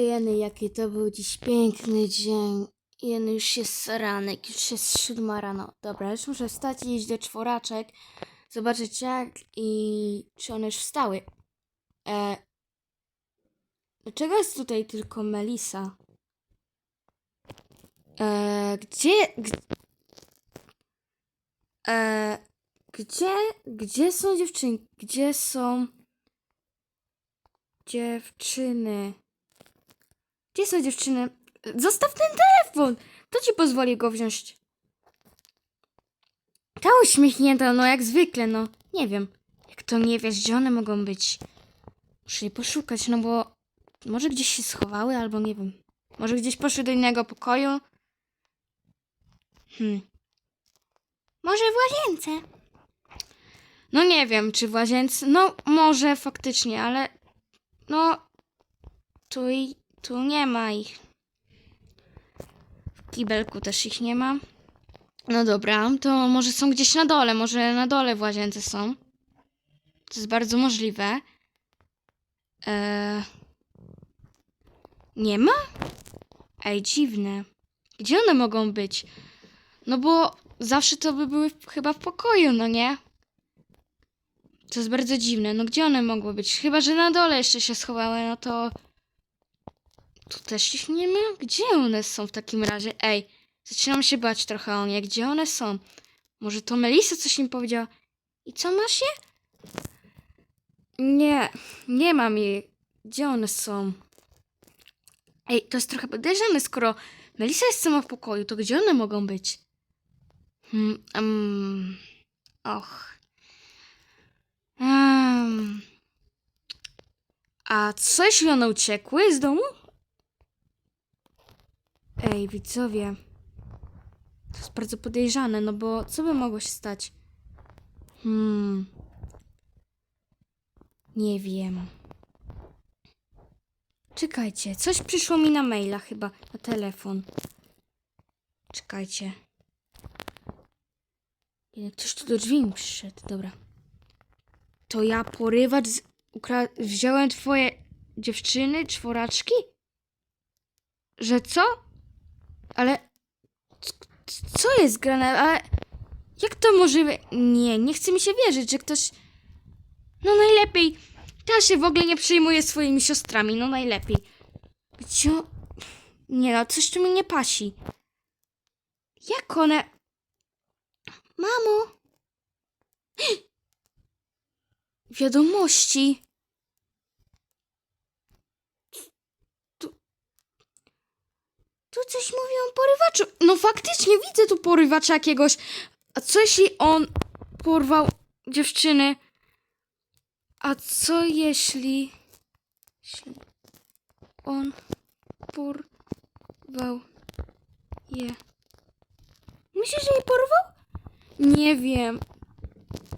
Jeny, jaki to był dziś piękny dzień. Jeny, już jest ranek, już jest siódma rano. Dobra, już muszę wstać i iść do czworaczek, zobaczyć jak i czy one już wstały. E, dlaczego jest tutaj tylko Melisa? E, gdzie, g, e, gdzie, gdzie są dziewczyny? Gdzie są dziewczyny? Gdzie są dziewczyny? Zostaw ten telefon! To ci pozwoli go wziąć. Ta uśmiechnięta, no jak zwykle, no. Nie wiem. Jak to nie wiesz, gdzie one mogą być? Muszę je poszukać, no bo może gdzieś się schowały, albo nie wiem. Może gdzieś poszły do innego pokoju? Hmm. Może w łazience? No nie wiem, czy w łazience. No, może faktycznie, ale no tu i tu nie ma ich. W kibelku też ich nie ma. No dobra, to może są gdzieś na dole, może na dole w łazience są. To jest bardzo możliwe. Eee... Nie ma? Ej, dziwne. Gdzie one mogą być? No bo zawsze to by były chyba w pokoju, no nie? To jest bardzo dziwne. No gdzie one mogły być? Chyba, że na dole jeszcze się schowały, no to... Tu też ich nie ma? Gdzie one są w takim razie? Ej, zaczynam się bać trochę o nie. Gdzie one są? Może to Melisa coś im powiedziała? I co masz je? Nie, nie mam jej. Gdzie one są? Ej, to jest trochę podejrzane, skoro Melisa jest sama w pokoju, to gdzie one mogą być? Hmm, um, och. Um. A co jeśli one uciekły z domu? Ej, widzowie. To jest bardzo podejrzane, no bo co by mogło się stać? Hmm. Nie wiem. Czekajcie, coś przyszło mi na maila chyba, na telefon. Czekajcie. Nie, Ktoś tu do drzwi mi przyszedł, dobra. To ja porywacz z... ukra... wziąłem twoje dziewczyny, czworaczki? Że co? Ale... Co jest grane? Ale... Jak to możliwe? Nie, nie chce mi się wierzyć, że ktoś... No najlepiej. Ta się w ogóle nie przejmuje swoimi siostrami, no najlepiej. Gdzie... Nie no, coś tu mi nie pasi. Jak one... Mamo! Wiadomości. Tu coś mówi o porywaczu. No faktycznie widzę tu porywacza jakiegoś. A co jeśli on porwał dziewczyny? A co jeśli... jeśli on porwał je? Myślisz, że je porwał? Nie wiem.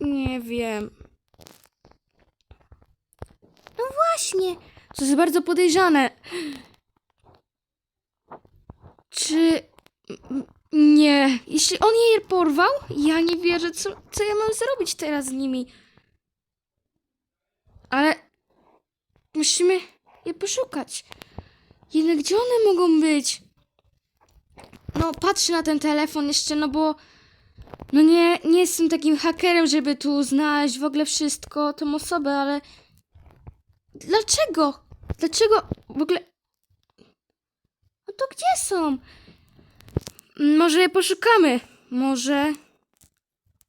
Nie wiem. No właśnie. To jest bardzo podejrzane. Czy. Nie. Jeśli on je porwał, ja nie wierzę, co, co ja mam zrobić teraz z nimi. Ale. Musimy je poszukać. Jednak gdzie one mogą być? No, patrzę na ten telefon jeszcze, no bo. No nie, nie jestem takim hakerem, żeby tu znaleźć w ogóle wszystko, tą osobę, ale. Dlaczego? Dlaczego w ogóle. To gdzie są? Mm, Może je poszukamy. Może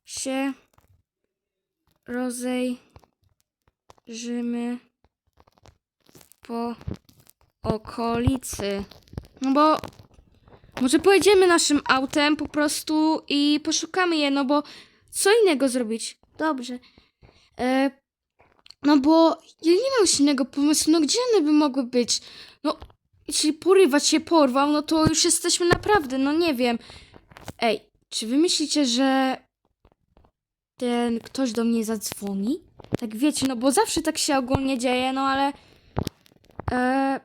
się rozejrzymy po okolicy. No bo może pojedziemy naszym autem po prostu i poszukamy je, no bo co innego zrobić? Dobrze. E, no bo ja nie mam już innego pomysłu, no gdzie one by mogły być? No, jeśli porywacz się porwał, no to już jesteśmy naprawdę, no nie wiem. Ej, czy wy myślicie, że ten ktoś do mnie zadzwoni? Tak wiecie, no bo zawsze tak się ogólnie dzieje, no ale... E,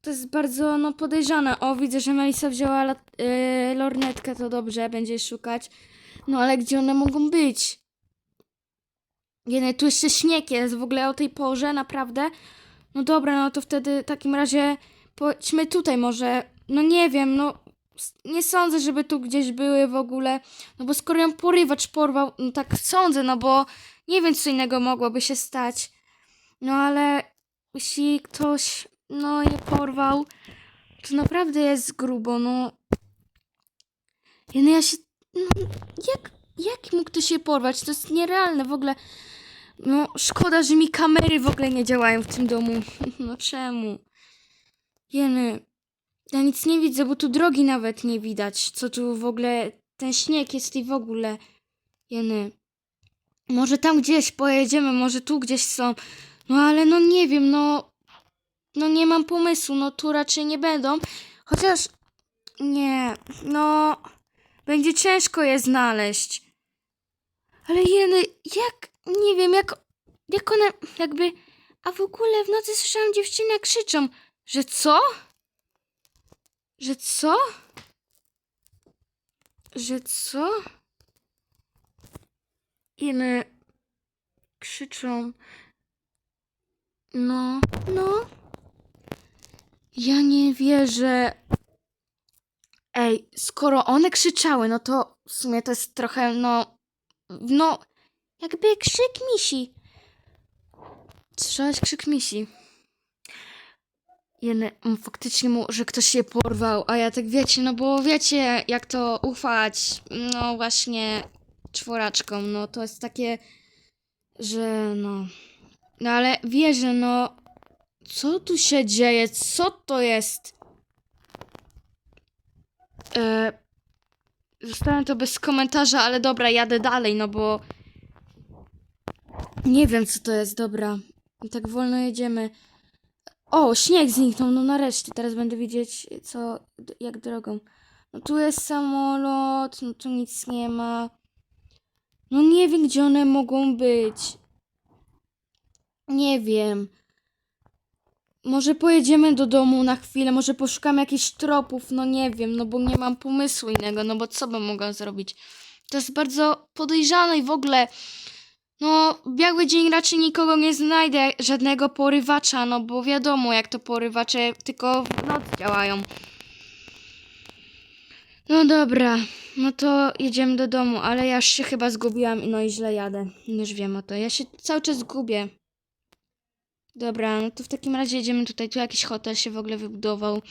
to jest bardzo, no, podejrzane. O, widzę, że Melisa wzięła lat, e, lornetkę, to dobrze, będzie szukać. No, ale gdzie one mogą być? Jene, tu jeszcze śnieg jest w ogóle o tej porze, naprawdę. No dobra, no to wtedy w takim razie pojdźmy tutaj może. No nie wiem, no nie sądzę, żeby tu gdzieś były w ogóle. No bo skoro ją porywacz porwał, no tak sądzę, no bo nie wiem, co innego mogłoby się stać. No ale jeśli ktoś, no je porwał, to naprawdę jest grubo, no. Ja, no ja się, no jak, jak mógł ktoś się porwać? To jest nierealne w ogóle. No, szkoda, że mi kamery w ogóle nie działają w tym domu. No czemu? Jeny, ja nic nie widzę, bo tu drogi nawet nie widać. Co tu w ogóle, ten śnieg jest i w ogóle. Jeny, może tam gdzieś pojedziemy, może tu gdzieś są. No ale no nie wiem, no, no nie mam pomysłu, no tu raczej nie będą. Chociaż, nie, no, będzie ciężko je znaleźć. Ale jeny, jak, nie wiem, jak, jak one, jakby, a w ogóle w nocy słyszałam dziewczyny jak krzyczą, że co? Że co? Że co? Jeny, krzyczą. No, no. Ja nie wierzę. Ej, skoro one krzyczały, no to w sumie to jest trochę, no, no, jakby krzyk misi. Słyszałeś krzyk misi? Jeden, mm, faktycznie mu, że ktoś się porwał, a ja tak wiecie, no bo wiecie, jak to ufać, no właśnie, czworaczkom, no to jest takie, że no, no ale wierzę, no, co tu się dzieje, co to jest? E, zostawiam to bez komentarza, ale dobra, jadę dalej, no bo nie wiem, co to jest, dobra. Tak wolno jedziemy. O, śnieg zniknął, no nareszcie. Teraz będę widzieć, co, jak drogą. No tu jest samolot, no tu nic nie ma. No nie wiem, gdzie one mogą być. Nie wiem. Może pojedziemy do domu na chwilę, może poszukamy jakichś tropów, no nie wiem, no bo nie mam pomysłu innego, no bo co bym mogła zrobić? To jest bardzo podejrzane i w ogóle, no w biały dzień raczej nikogo nie znajdę, żadnego porywacza, no bo wiadomo jak to porywacze tylko w noc działają. No dobra, no to jedziemy do domu, ale ja już się chyba zgubiłam i no i źle jadę, już wiem o to, ja się cały czas gubię. Dobra, no to w takim razie jedziemy tutaj. Tu jakiś hotel się w ogóle wybudował.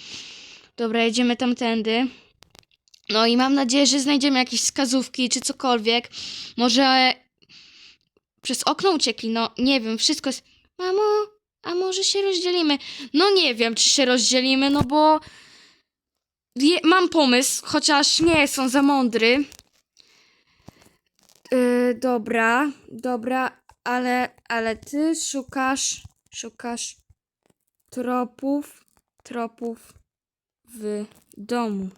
Dobra, jedziemy tamtędy. No i mam nadzieję, że znajdziemy jakieś wskazówki czy cokolwiek. Może przez okno uciekli, no nie wiem, wszystko jest... Mamo, a może się rozdzielimy? No nie wiem, czy się rozdzielimy, no bo... Wie, mam pomysł, chociaż nie on za mądry. Yy, dobra, dobra, ale, ale ty szukasz, szukasz tropów, tropów w domu.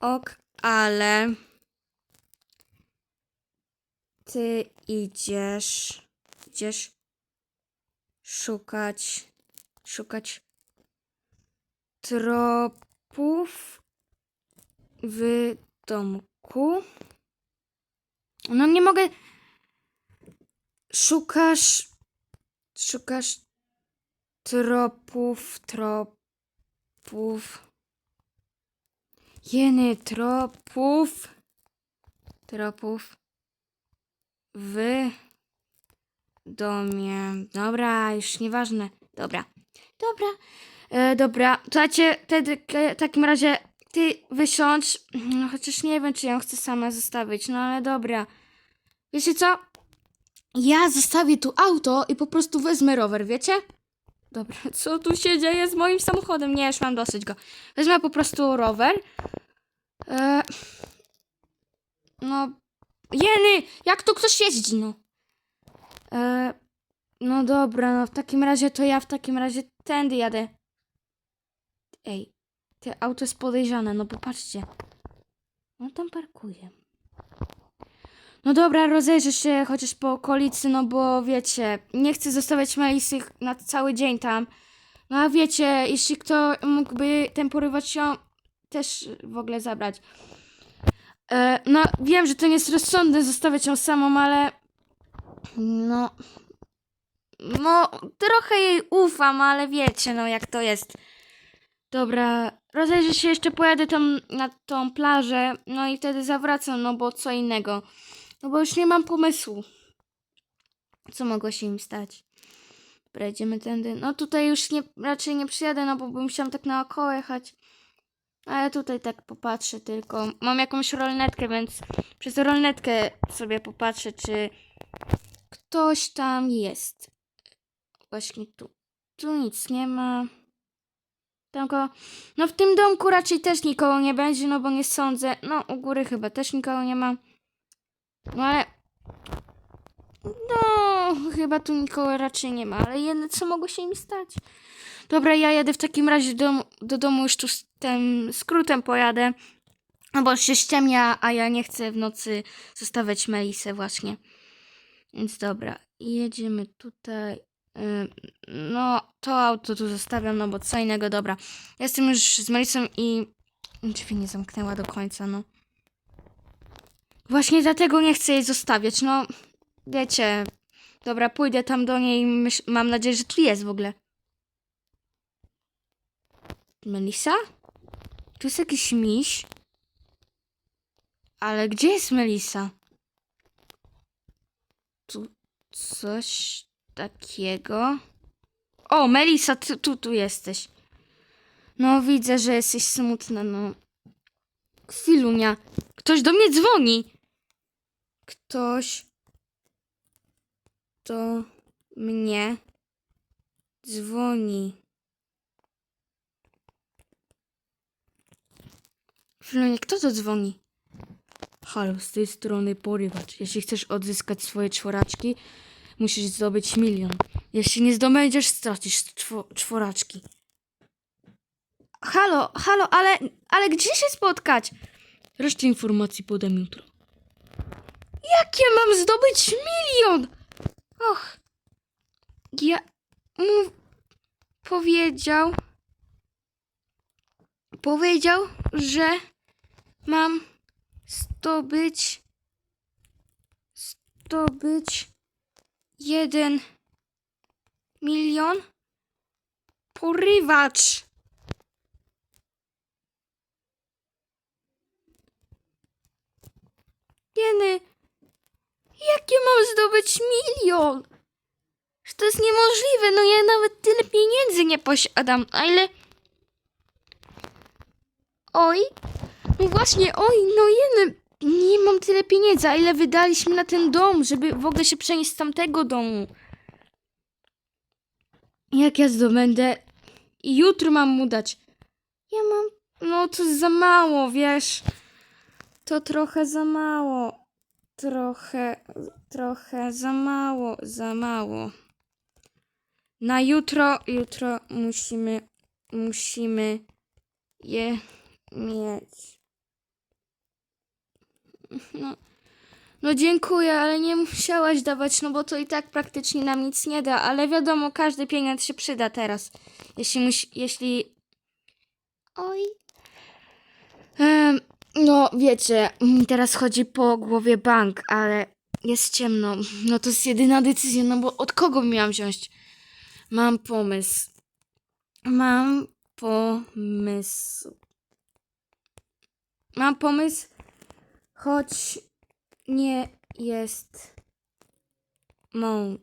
Ok, ale ty idziesz, idziesz szukać, szukać tropów w domku. No nie mogę. Szukasz. Szukasz tropów, tropów. Jeny tropów. Tropów. W domie. Dobra, już nieważne. Dobra. Dobra. E, dobra, słuchajcie, wtedy w takim razie ty wysiądź. No, chociaż nie wiem, czy ją chcę sama zostawić, no ale dobra. Wiecie co? Ja zostawię tu auto i po prostu wezmę rower, wiecie? Dobra, co tu się dzieje z moim samochodem? Nie, już mam dosyć go. Wezmę po prostu rower. E, no, jeny, jak tu ktoś jeździ, no? E, no dobra, no w takim razie to ja w takim razie tędy jadę. Ej, te auto jest podejrzane, no popatrzcie. On tam parkuje. No dobra, rozejrzę się chociaż po okolicy, no bo wiecie, nie chcę zostawiać Melisy na cały dzień tam. No a wiecie, jeśli kto mógłby ten porywacz ją też w ogóle zabrać. E, no wiem, że to nie jest rozsądne zostawiać ją samą, ale no No, trochę jej ufam, ale wiecie, no jak to jest. Dobra, rozejrzę się jeszcze, pojadę tam na tą plażę, no i wtedy zawracam, no bo co innego. No bo już nie mam pomysłu. Co mogło się im stać? Dobra, idziemy tędy. No tutaj już nie, raczej nie przyjadę, no bo bym musiał tak naokoło jechać. Ale tutaj tak popatrzę tylko. Mam jakąś rolnetkę, więc przez rolnetkę sobie popatrzę, czy ktoś tam jest. Właśnie tu. Tu nic nie ma. Go... No w tym domku raczej też nikogo nie będzie, no bo nie sądzę. No u góry chyba też nikogo nie ma. No ale... No, chyba tu nikogo raczej nie ma, ale jedno co mogło się im stać. Dobra, ja jadę w takim razie do, do domu już tu z tym skrótem pojadę. No bo się ściemnia, a ja nie chcę w nocy zostawiać Melisę właśnie. Więc dobra, jedziemy tutaj. No, to auto tu zostawiam, no bo co innego, dobra. Jestem już z Melisą i drzwi nie zamknęła do końca, no. Właśnie dlatego nie chcę jej zostawiać, no. Wiecie, dobra, pójdę tam do niej mam nadzieję, że tu jest w ogóle. Melisa? Tu jest jakiś miś. Ale gdzie jest Melisa? Tu coś takiego. O, Melisa, tu, tu jesteś. No, widzę, że jesteś smutna, no. Chwilunia. Ktoś do mnie dzwoni. Ktoś do mnie dzwoni. Chwilunia, kto to dzwoni? Halo, z tej strony porywacz. Jeśli chcesz odzyskać swoje czworaczki, musisz zdobyć milion. Jeśli nie zdobędziesz, stracisz czwo, czworaczki. Halo, halo, ale, ale gdzie się spotkać? Resztę informacji podam jutro. Jak ja mam zdobyć milion? Och. Ja... Mów... Powiedział... Powiedział, że mam zdobyć... Zdobyć... Jeden... Milion? Porywacz! Jeny... Jak ja mam zdobyć milion? To jest niemożliwe, no ja nawet tyle pieniędzy nie posiadam, a ile... Oj, no właśnie, oj, no jeny, nie mam tyle pieniędzy, a ile wydaliśmy na ten dom, żeby w ogóle się przenieść z tamtego domu. Jak ja zdobędę... I jutro mam mu dać. Ja mam... No to za mało, wiesz. To trochę za mało. Trochę, trochę za mało, za mało. Na jutro, jutro musimy, musimy je mieć. No, no dziękuję, ale nie musiałaś dawać, no bo to i tak praktycznie nam nic nie da, ale wiadomo, każdy pieniądz się przyda teraz. Jeśli musi, jeśli... Oj. Em, no, wiecie, teraz chodzi po głowie bank, ale jest ciemno. No to jest jedyna decyzja, no bo od kogo miałam wziąć? Mam pomysł. Mam pomysł. Mam pomysł, choć nie jest mą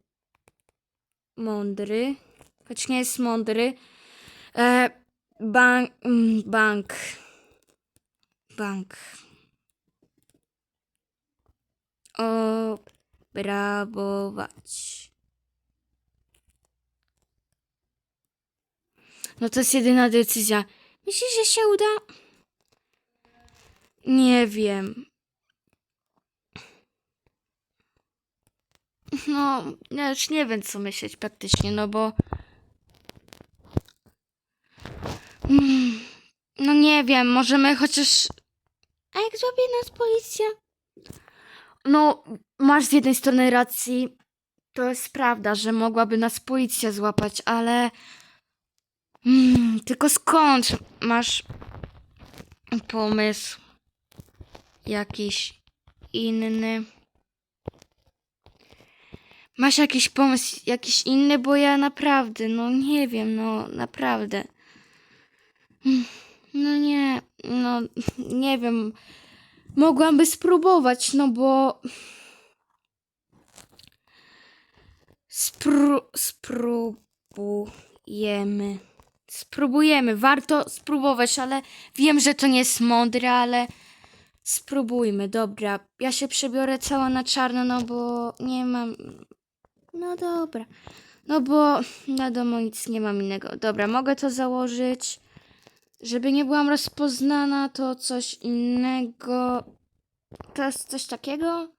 mądry. Choć nie jest mądry. E, bank, bank. Bank. Obrabować. No to jest jedyna decyzja. Myślisz, że się uda? Nie wiem. No, ja już nie wiem, co myśleć praktycznie, no bo. Mm, No nie wiem, możemy chociaż. A jak złapie nas policja? No, masz z jednej strony racji. To jest prawda, że mogłaby nas policja złapać, ale. Mm, tylko skąd masz pomysł? Jakiś inny? Masz jakiś pomysł, jakiś inny, bo ja naprawdę, no nie wiem, no naprawdę. No nie, no nie wiem. Mogłam spróbować, no bo. Spró spróbujemy. Spróbujemy. Warto spróbować, ale wiem, że to nie jest mądre, ale spróbujmy. Dobra, ja się przebiorę cała na czarno, no bo nie mam. No dobra. No bo na domu nic nie mam innego. Dobra, mogę to założyć. Żeby nie byłam rozpoznana, to coś innego. To jest coś takiego?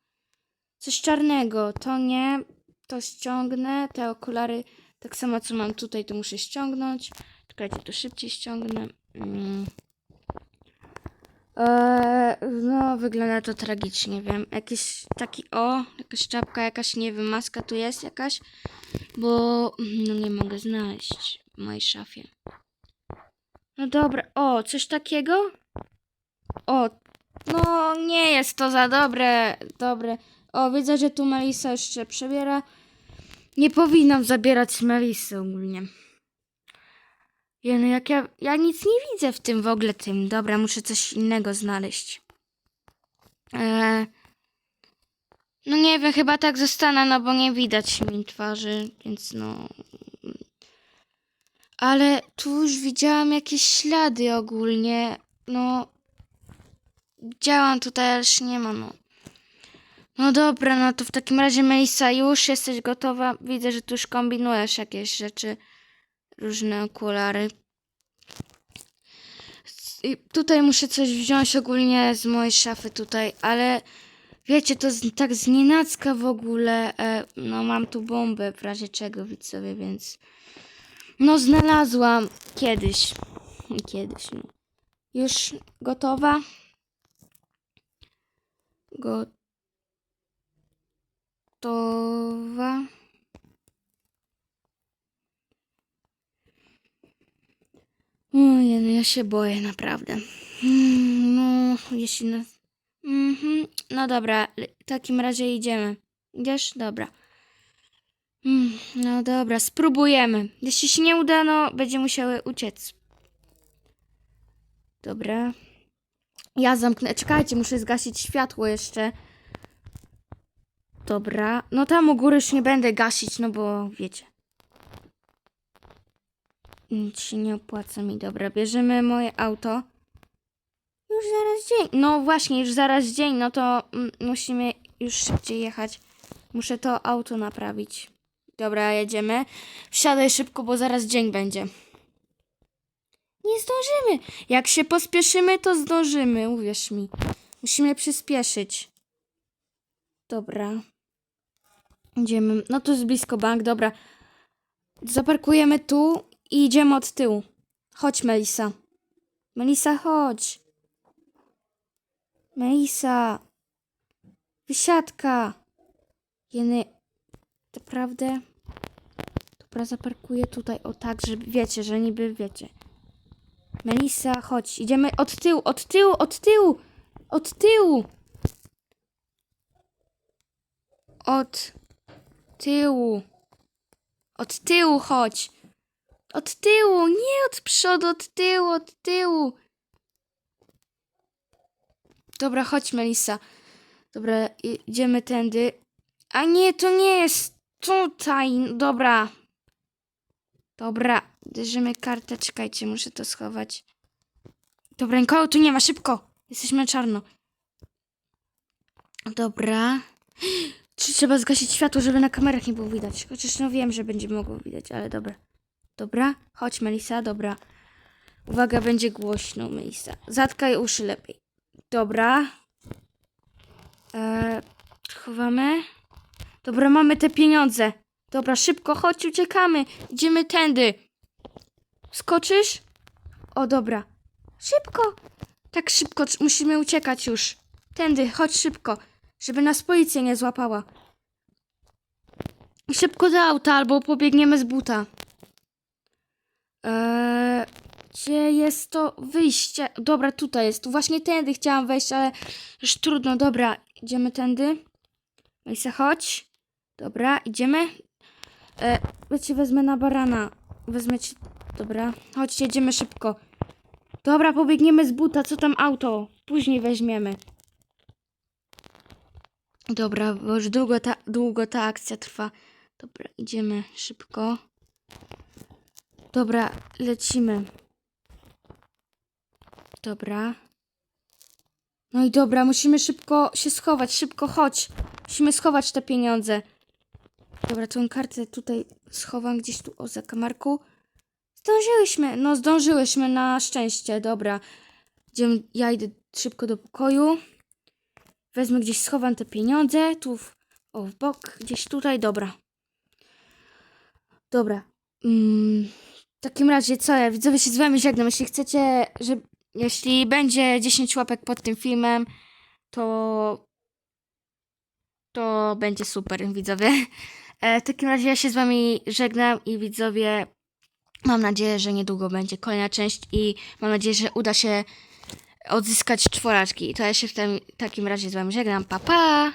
Coś czarnego. To nie. To ściągnę. Te okulary, tak samo co mam tutaj, to muszę ściągnąć. Czekajcie, to szybciej ściągnę. Mm. Eee, no, wygląda to tragicznie, wiem. Jakiś taki, o, jakaś czapka, jakaś, nie wiem, maska tu jest jakaś, bo no nie mogę znaleźć w mojej szafie. No dobra, o, coś takiego? O, no nie jest to za dobre, dobre. O, widzę, że tu Melisa jeszcze przebiera. Nie powinnam zabierać Melisy ogólnie. Jeny, jak ja, ja nic nie widzę w tym w ogóle tym. Dobra, muszę coś innego znaleźć. Eee, no nie wiem, chyba tak zostanę, no bo nie widać mi twarzy, więc no... Ale tu już widziałam jakieś ślady ogólnie. No. Działam tutaj, ale już nie ma, no. No dobra, no to w takim razie Melissa, już jesteś gotowa? Widzę, że tu już kombinujesz jakieś rzeczy. Różne okulary. I tutaj muszę coś wziąć ogólnie z mojej szafy tutaj, ale wiecie, to z, tak znienacka w ogóle. E, no mam tu bombę w razie czego, widzowie, więc... No znalazłam kiedyś. Kiedyś, no. Już gotowa? Gotowa? Ojej, no ja się boję naprawdę. Mm, No, jeśli na... Mhm. No dobra, w takim razie idziemy. Idziesz? Dobra. Mm, No dobra, spróbujemy. Jeśli się nie uda, no będzie musiały uciec. Dobra. Ja zamknę. Czekajcie, muszę zgasić światło jeszcze. Dobra. No tam u góry już nie będę gasić, no bo wiecie. Nic się nie opłaca mi. Dobra, bierzemy moje auto. Już zaraz dzień. No właśnie, już zaraz dzień. No to musimy już szybciej jechać. Muszę to auto naprawić. Dobra, jedziemy. Wsiadaj szybko, bo zaraz dzień będzie. Nie zdążymy. Jak się pospieszymy, to zdążymy, uwierz mi. Musimy przyspieszyć. Dobra. Idziemy. No to jest blisko bank, dobra. Zaparkujemy tu i idziemy od tyłu. Chodź, Melisa. Melisa, chodź. Melisa. Wysiadka. Jeny, naprawdę? Dobra, zaparkuję tutaj, o tak, żeby wiecie, że niby wiecie. Melisa, chodź, idziemy od tyłu, od tyłu, od tyłu, od tyłu. Od tyłu. Od tyłu chodź. Od tyłu, nie od przodu, od tyłu, od tyłu. Dobra, chodź, Melisa. Dobra, idziemy tędy. A nie, to nie jest tutaj. Dobra. Dobra, bierzemy kartę. Czekajcie, muszę to schować. Dobra, nikogo tu nie ma, szybko. Jesteśmy czarno. Dobra. Czy trzeba zgasić światło, żeby na kamerach nie było widać? Chociaż no wiem, że będzie mogło widać, ale dobra. Dobra, chodź Melisa, dobra. Uwaga, będzie głośno, Melisa. Zatkaj uszy lepiej. Dobra. Eee, chowamy. Dobra, mamy te pieniądze. Dobra, szybko, chodź, uciekamy. Idziemy tędy. Skoczysz? O, dobra. Szybko. Tak szybko, musimy uciekać już. Tędy, chodź szybko, żeby nas policja nie złapała. Szybko do auta, albo pobiegniemy z buta. Eee, gdzie jest to wyjście? Dobra, tutaj jest. Tu właśnie tędy chciałam wejść, ale już trudno. Dobra, idziemy tędy. Melisa, chodź. Dobra, idziemy. E, ja cię wezmę na barana. Wezmę cię. Dobra, chodźcie, jedziemy szybko. Dobra, pobiegniemy z buta. Co tam auto? Później weźmiemy. Dobra, bo już długo ta, długo ta akcja trwa. Dobra, idziemy szybko. Dobra, lecimy. Dobra. No i dobra, musimy szybko się schować. Szybko, chodź. Musimy schować te pieniądze. Dobra, tą kartę tutaj schowam gdzieś tu o zakamarku. Zdążyłyśmy, no zdążyłyśmy na szczęście, dobra. Idziemy, ja idę szybko do pokoju. Wezmę gdzieś, schowam te pieniądze, tu w, o w bok, gdzieś tutaj, dobra. Dobra. Mm, w takim razie co, ja widzowie się z wami żegnam. Jeśli chcecie, że jeśli będzie 10 łapek pod tym filmem, to to będzie super, widzowie. E, w takim razie ja się z wami żegnam i widzowie, mam nadzieję, że niedługo będzie kolejna część i mam nadzieję, że uda się odzyskać czworaczki. To ja się w tym, takim razie z wami żegnam. Pa, pa!